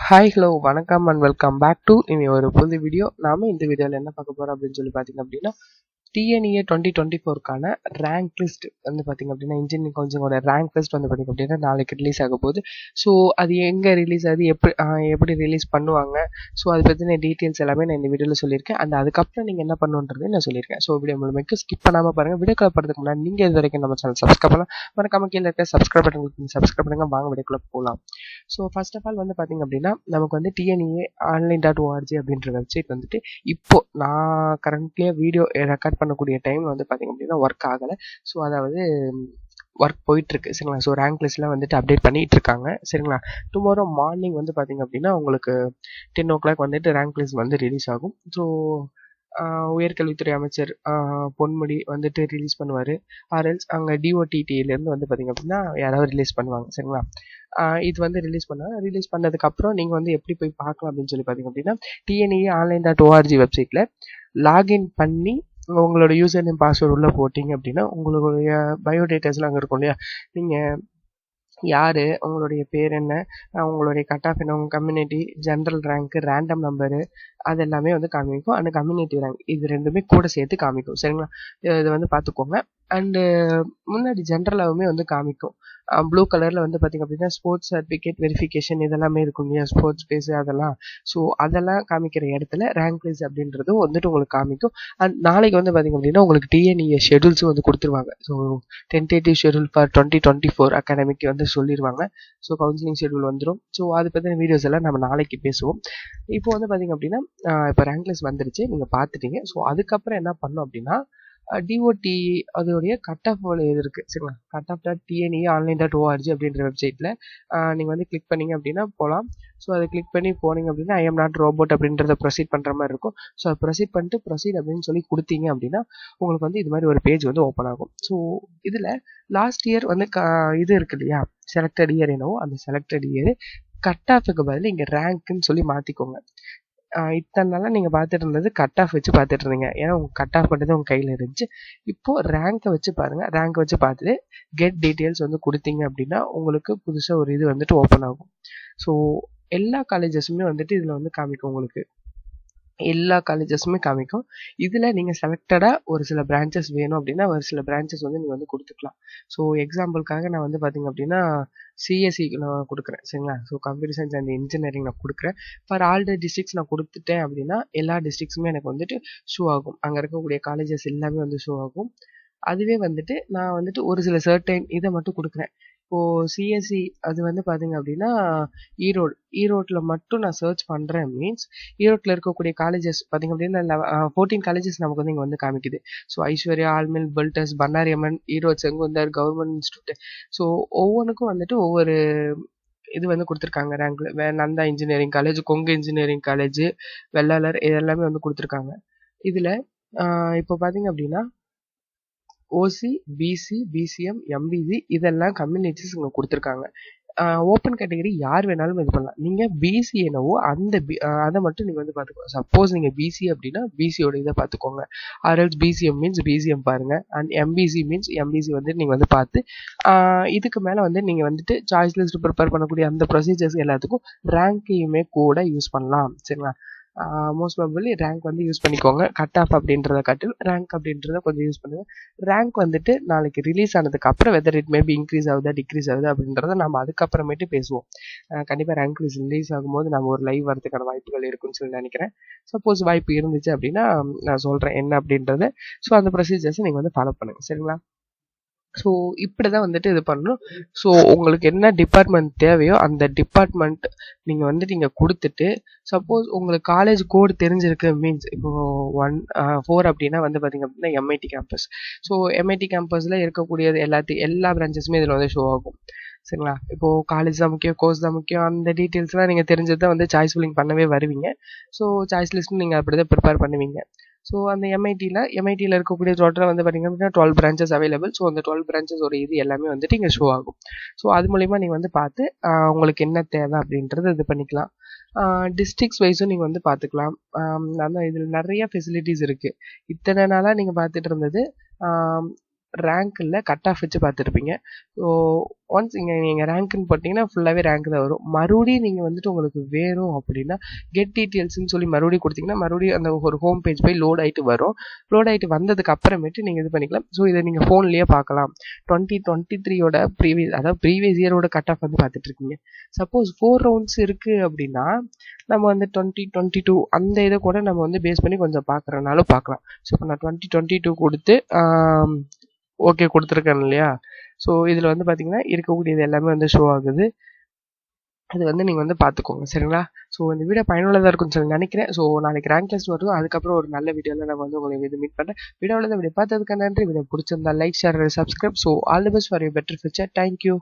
Hi hello வணக்கம் and welcome back to இனி ஒரு புது வீடியோ நாம இந்த வீடியோவில் என்ன பார்க்க போறோம் அப்படின்னு சொல்லி பார்த்தீங்க அப்படின்னா டிஎன்இஏ டுவெண்ட்டி டுவெண்ட்டி ஃபோருக்கான ரேங்க் லிஸ்ட் வந்து பார்த்தீங்க அப்படின்னா இன்ஜினியரிங் கவுன்சிலோட ரேங்க் லிஸ்ட் வந்து பார்த்தீங்க அப்படின்னா நாளைக்கு ரிலீஸ் ஆக போகுது. ஸோ அது எங்கே ரிலீஸ் ஆகுது எப்படி எப்படி ரிலீஸ் பண்ணுவாங்க? ஸோ அதை பற்றின டீட்டெயில்ஸ் எல்லாமே நான் இந்த வீடியோவில் சொல்லியிருக்கேன். அண்ட் அதுக்கப்புறம் நீங்கள் என்ன பண்ணுன்றது நான் சொல்லியிருக்கேன். ஸோ வீடியோ முழுமைக்கு ஸ்கிப் பண்ணாமல் பாருங்கள் வீடியோ போகிறதுக்கு முன்னாடி நீங்கள் இது வரைக்கும் நம்ம சேனல் சப்ஸ்கிரைப் பண்ணலாம் மறக்காம கீழே இருக்க சப்ஸ்கிரைப் பண்ணுங்க சப்ஸ்கிரைப் பண்ணுங்க. வாங்க வீடியோக்குள்ள போகலாம் ஸோ ஃபர்ஸ்ட் ஆஃப் ஆல் வந்து பார்த்தீங்க அப்படின்னா நமக்கு வந்து டிஎன்இஏ ஆன்லைன் டாட் ஓஆர்ஜி அப்படின்ற வெப்சைட் வந்துட்டு இப்போ நான் கரண்ட்லியாக வீடியோ ரெக்கார்ட் பண்ணக்கூடிய டைம் வந்து பார்த்தீங்க அப்படின்னா ஒர்க் ஆகலை. ஸோ அதாவது ஒர்க் போயிட்டு இருக்கு சரிங்களா ஸோ ரேங்க் லிஸ்ட்லாம் வந்துட்டு அப்டேட் பண்ணிட்டு இருக்காங்க சரிங்களா? டுமாரோ மார்னிங் வந்து பார்த்தீங்க அப்படின்னா உங்களுக்கு டென் ஓ கிளாக் வந்துட்டு ரேங்க் லிஸ்ட் வந்து ரிலீஸ் ஆகும். ஸோ உயர்கல்வித்துறை அமைச்சர் பொன்முடி வந்துட்டு ரிலீஸ் பண்ணுவார். ஆர்எல்ஸ் அங்கே டிஓடிடியிலேருந்து வந்து பார்த்தீங்க அப்படின்னா யாராவது ரிலீஸ் பண்ணுவாங்க. சரிங்களா? இது வந்து ரிலீஸ் பண்ணா ரிலீஸ் பண்ணதுக்கப்புறம் நீங்கள் வந்து எப்படி போய் பார்க்கலாம் அப்படின்னு சொல்லி பார்த்தீங்க அப்படின்னா டிஎன்இ ஆன்லைன் டாட் ஓஆர்ஜி வெப்சைட்டில் லாகின் பண்ணி உங்களோட யூசர் நேம் பாஸ்வேர்டு உள்ளே போட்டிங்க அப்படின்னா உங்களுடைய பயோடேட்டாஸ்லாம் அங்கே இருக்கும் இல்லையா? நீங்கள் யார் உங்களுடைய பேர் என்ன உங்களுடைய கட் ஆஃப் என்ன உங்கள் கம்யூனிட்டி ஜென்ரல் ரேங்க்கு ரேண்டம் நம்பரு அது எல்லாமே வந்து காமிக்கும். அந்த கம்யூனிட்டி ரேங்க் இது ரெண்டுமே கூட சேர்த்து காமிக்கும். சரிங்களா? இது வந்து பார்த்துக்கோங்க. அண்டு முன்னாடி ஜென்ரலாகவுமே வந்து காமிக்கும். ப்ளூ கலரில் வந்து பார்த்திங்க அப்படின்னா ஸ்போர்ட்ஸ் சர்டிஃபிகேட் வெரிஃபிகேஷன் இதெல்லாமே இருக்கும் இல்லையா? ஸ்போர்ட்ஸ் பேஸ் அதெல்லாம். ஸோ அதெல்லாம் காமிக்கிற இடத்துல ரேங்க் லிஸ்ட் அப்படின்றதும் வந்துட்டு உங்களுக்கு காமிக்கும். அண்ட் நாளைக்கு வந்து பார்த்திங்க அப்படின்னா உங்களுக்கு டிஎன்இஏ ஷெடியூல்ஸும் வந்து கொடுத்துருவாங்க. So tentative schedule for twenty twenty four அகாடமிக்கு வந்து சொல்லிடுவாங்க ஸோ கவுன்சிலிங் ஷெடியூல் வந்துடும் ஸோ அதை பற்றின வீடியோஸ் எல்லாம் நம்ம நாளைக்கு பேசுவோம். இப்போ வந்து பார்த்திங்க அப்படின்னா இப்போ ரேங்க் லிஸ்ட் வந்துருச்சு. நீங்கள் பார்த்துட்டீங்க ஸோ அதுக்கப்புறம் என்ன பண்ணோம் அப்படின்னா டிஓடி அதோடைய கட் ஆஃப் இது இருக்குது சரிங்களா? Cut off dot TNE online dot ORG அப்படின்ற வெப்சைட்டில் நீங்கள் வந்து கிளிக் பண்ணிங்க அப்படின்னா போகலாம் ஸோ அதை கிளிக் பண்ணி போனீங்க அப்படின்னா ஐஎம் நாட் ரோபோட் அப்படின்றத ப்ரொசீட் பண்ணுற மாதிரி இருக்கும். ஸோ அதை ப்ரொசீட் பண்ணிட்டு ப்ரொசீட் அப்படின்னு சொல்லி கொடுத்தீங்க அப்படின்னா உங்களுக்கு வந்து இது மாதிரி ஒரு பேஜ் வந்து ஓப்பன் ஆகும். ஸோ இதில் லாஸ்ட் இயர் வந்து க இது இருக்கு இல்லையா? செலக்டட் இயர் என்னவோ அந்த செலக்டட் இயர் கட் ஆஃபுக்கு பதில் இங்கே ரேங்க்குன்னு சொல்லி மாற்றிக்கோங்க இத்தனை நாளாக நீங்கள் பார்த்துட்டு இருந்தது கட் ஆஃப் வச்சு பார்த்துட்டு இருந்தீங்க. ஏன்னா உங்கள் கட் ஆஃப் பண்ணுறது உங்கள் கையில் இருந்துச்சு. இப்போது ரேங்கை வச்சு பாருங்கள் ரேங்க் வச்சு பார்த்துட்டு கெட் டீட்டெயில்ஸ் வந்து கொடுத்தீங்க அப்படின்னா உங்களுக்கு புதுசாக ஒரு இது வந்துட்டு ஓப்பன் ஆகும். ஸோ எல்லா காலேஜஸுமே வந்துட்டு இதில் வந்து காமிக்கும் உங்களுக்கு. எல்லா காலேஜஸுமே காமிக்கும். இதில் நீங்கள் செலக்டடாக ஒரு சில பிரான்ச்சஸ் வேணும் அப்படின்னா ஒரு சில பிரான்ச்சஸ் வந்து நீங்கள் வந்து கொடுத்துக்கலாம். ஸோ எக்ஸாம்பிளுக்காக நான் வந்து பார்த்தீங்க அப்படின்னா சிஎஸ்சி நான் கொடுக்குறேன் சரிங்களா? So computer science and engineering நான் கொடுக்குறேன். ஃபார் ஆல் த டிஸ்ட்ரிக்ஸ் நான் கொடுத்துட்டேன் அப்படின்னா எல்லா டிஸ்ட்ரிக்ஸுமே எனக்கு வந்துட்டு ஷோ ஆகும். அங்கே இருக்கக்கூடிய காலேஜஸ் எல்லாமே வந்து ஷோ ஆகும். அதுவே வந்துட்டு நான் வந்துட்டு ஒரு சில சர்டைன் இதை மட்டும் கொடுக்குறேன். இப்போது சிஎஸ்சி அது வந்து பார்த்தீங்க அப்படின்னா ஈரோடு ஈரோட்டில் மட்டும் நான் சர்ச் பண்ணுறேன் மீன்ஸ் ஈரோட்டில் இருக்கக்கூடிய காலேஜஸ் பார்த்தீங்க அப்படின்னா ஃபோர்டீன் காலேஜஸ் நமக்கு வந்து இங்கே வந்து காமிக்குது. So Aishwarya ஆல்மில் Bannari Bannariamman Erode Sengunthar government institute so ஒவ்வொன்றுக்கும் வந்துட்டு ஒவ்வொரு இது வந்து கொடுத்துருக்காங்க. ரேங்க்ல Nandha engineering college Kongu engineering college Vellalar இது எல்லாமே வந்து கொடுத்துருக்காங்க. இதில் இப்போ பார்த்தீங்க அப்படின்னா ஓசி பிசி பிசிஎம் எம்பிசி இதெல்லாம் கம்யூனிட்டிஸ் இங்கே கொடுத்துருக்காங்க. ஓப்பன் கேட்டகரி யார் வேணாலும் இது பண்ணலாம். நீங்கள் பிசி என்னவோ அந்த பி அதை மட்டும் நீங்கள் வந்து பார்த்துக்கோங்க. சப்போஸ் நீங்கள் பிசி அப்படின்னா பிசியோட இதை பார்த்துக்கோங்க. ஆர்எல்ஸ் பிசிஎம் மீன்ஸ் பிசிஎம் பாருங்கள் அண்ட் எம்பிசி மீன்ஸ் எம்பிசி வந்து நீங்கள் வந்து பார்த்து இதுக்கு மேலே வந்து நீங்கள் வந்துட்டு சாய்ஸ் லிஸ்ட் ப்ரிப்பேர் பண்ணக்கூடிய அந்த ப்ரொசீஜர்ஸ் எல்லாத்துக்கும் ரேங்கையுமே கூட யூஸ் பண்ணலாம். சரிங்களா? மோஸ்ட் ப்ராபபிளி ரேங்க் வந்து யூஸ் பண்ணிக்கோங்க. கட் ஆஃப் அப்படின்றத கட்டில் ரேங்க் அப்படின்றத கொஞ்சம் யூஸ் பண்ணுங்கள் ரேங்க் வந்துட்டு நாளைக்கு ரிலீஸ் ஆனதுக்கு அப்புறம் வெதர் இட் மேபி இன்க்ரீஸ் ஆகுதா டிக்ரீஸ் ஆகுது அப்படின்றத நம்ம அதுக்கப்புறமேட்டு பேசுவோம். கண்டிப்பாக ரேங்க் லிஸ்ட் ரிலீஸ் ஆகும்போது நம்ம ஒரு லைவ் வரதுக்கான வாய்ப்புகள் இருக்குன்னு சொல்லி நினைக்கிறேன். சப்போஸ் வாய்ப்பு இருந்துச்சு அப்படின்னா நான் சொல்கிறேன் என்ன அப்படின்றத. ஸோ அந்த ப்ரொசீஜர்ஸை நீங்கள் வந்து ஃபாலோ பண்ணுங்கள் சரிங்களா? ஸோ இப்படி தான் வந்துட்டு இது பண்ணணும். ஸோ உங்களுக்கு என்ன டிபார்ட்மெண்ட் தேவையோ அந்த டிபார்ட்மெண்ட் நீங்கள் வந்துட்டு நீங்கள் கொடுத்துட்டு சப்போஸ் உங்களுக்கு காலேஜ் கோடு தெரிஞ்சிருக்கு மீன்ஸ் இப்போ ஒன் ஃபோர் அப்படின்னா வந்து பார்த்தீங்க அப்படின்னா எம்ஐடி கேம்பஸ் ஸோ எம்ஐடி கேம்பஸில் இருக்கக்கூடியது எல்லாத்தையும் எல்லா பிரான்ச்சஸுமே இதில் வந்து ஷோ ஆகும். சரிங்களா? இப்போது காலேஜ் தான் முக்கியம் கோர்ஸ் தான் முக்கியம் அந்த டீட்டெயில்ஸ்லாம் நீங்கள் தெரிஞ்சது தான் வந்து சாய்ஸ் ஃபில்லிங் பண்ணவே வருவீங்க. ஸோ சாய்ஸ் லிஸ்ட்டும் நீங்கள் அப்படி தான் ப்ரிப்பேர் பண்ணுவீங்க. ஸோ அந்த எம்ஐடியில் எம்ஐடியில் இருக்கக்கூடிய டோட்டலாக வந்து பார்த்திங்க அப்படின்னா டுவெல் பிரான்ச்சஸ் அவைலபிள் ஸோ அந்த டுவெல் பிரான்ச்சஸ் ஒரு இது எல்லாமே வந்துட்டு இங்கே ஷோ ஆகும். ஸோ அது மூலிமா நீங்கள் வந்து பார்த்து உங்களுக்கு என்ன தேவை அப்படின்றத இது பண்ணிக்கலாம். டிஸ்ட்ரிக்ஸ் வைஸும் நீங்கள் வந்து பார்த்துக்கலாம். அந்த இதில் நிறைய ஃபெசிலிட்டிஸ் இருக்குது இத்தனை நாளாக நீங்கள் பார்த்துட்டு இருந்தது ரேங்க்கில் கட் ஆஃப் வச்சு பார்த்துருப்பீங்க. ஸோ ஒன்ஸ் இங்கே நீங்கள் ரேங்க்னு போட்டிங்கன்னா ஃபுல்லாகவே ரேங்க் தான் வரும். மறுபடியும் நீங்கள் வந்துட்டு உங்களுக்கு வேணும் அப்படின்னா கெட் டீட்டெயில்ஸ்னு சொல்லி மறுபடியும் கொடுத்தீங்கன்னா மறுபடியும் அந்த ஒரு ஹோம் பேஜ் போய் லோட் ஆகிட்டு வரும். லோட் ஆகிட்டு வந்ததுக்கு அப்புறமேட்டு நீங்கள் இது பண்ணிக்கலாம். ஸோ இதை நீங்கள் ஃபோன்லேயே பார்க்கலாம். டுவெண்ட்டி டுவெண்ட்டி த்ரீயோட ப்ரீவியஸ் அதாவது ப்ரீவியஸ் இயரோட கட் ஆஃப் வந்து பார்த்துட்டு இருக்கீங்க சப்போஸ் ஃபோர் ரவுண்ட்ஸ் இருக்குது அப்படின்னா நம்ம வந்து டுவெண்ட்டி டுவெண்ட்டி டூ அந்த இதை கூட நம்ம வந்து பேஸ் பண்ணி கொஞ்சம் பார்க்குறனாலும் பார்க்கலாம். ஸோ இப்போ நான் டுவெண்ட்டி டுவெண்ட்டி டூ கொடுத்து ஓகே கொடுத்துருக்கேன் இல்லையா? ஸோ இதில் வந்து பார்த்தீங்கன்னா இருக்கக்கூடியது எல்லாமே வந்து ஷோ ஆகுது. அது வந்து நீங்கள் வந்து பார்த்துக்கோங்க சரிங்களா? ஸோ இந்த வீடியோ பயனுள்ளதாக இருக்கும்னு சொல்லி நினைக்கிறேன். ஸோ நாளைக்கு ரேங்க் லிஸ்ட் வரும். அதுக்கப்புறம் ஒரு நல்ல வீடியோவில் நான் வந்து உங்களுக்கு இது மீட் பண்ணுறேன் வீடியோவில் இந்த வீடியோ பார்த்ததுக்கு நன்றி. வீடியோ பிடிச்சிருந்தா like share subscribe so all the best for you better future thank you